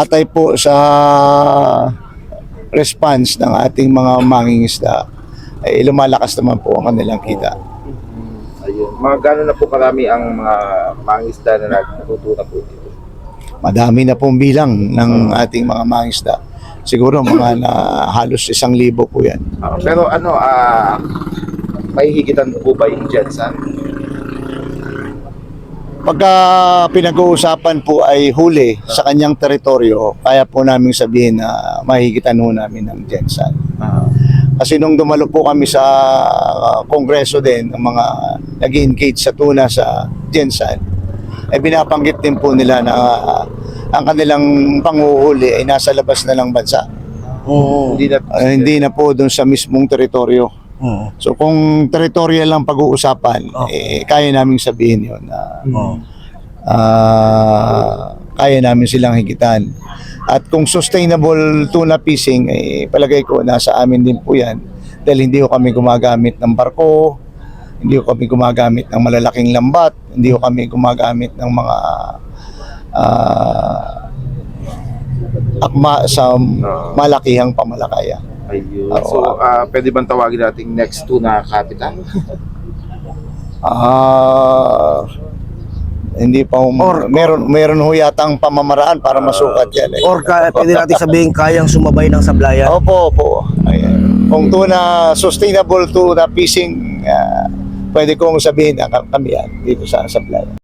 batay po sa response ng ating mga mangingisda, ay lumalakas naman po ang kanilang kita. Ayun. Mga gano'n na po karami ang mga mangisda na natutunan po dito. Madami na pong bilang ng ating mga mangingisda. Siguro mga na halos isang libo po yan. Ah, pero ano, ah, may higitan po ba yung Jensen? Pagka pinag-uusapan po ay huli sa kanyang teritoryo, kaya po namin sabihin na mahigitan ho namin ng Jensan. Ah, Kasi nung dumalo po kami sa uh, kongreso din, ng mga nag engage sa tuna sa Jensan, ay binabanggit din po nila na uh, ang kanilang panguhuli ay nasa labas na ng bansa. Oo. hindi na, Uh, hindi na po doon sa mismong teritoryo. Oo. So kung teritoryo lang pag-uusapan, Oh. eh, kaya namin sabihin yun na Oo. ah, kaya namin silang higitan. At kung sustainable tuna fishing, eh, palagay ko nasa amin din po yan. Dahil hindi ko kami gumagamit ng barko, hindi ko kami gumagamit ng malalaking lambat, hindi ko kami gumagamit ng mga ah, akma sa malakihang pamalakaya. Ayun. Oo. So, ah, pwede bang tawagin nating next two na kapitan? Ah, hindi pa um, Or- meron meron ho yatang pamamaraan para masukat yan eh. Or ka, pwede natin sabihin kayang sumabay ng sablayan. Opo, opo. Ayan. Kung tuna sustainable tuna fishing, ah, pwede kong sabihin na kami yan dito sa Sablay.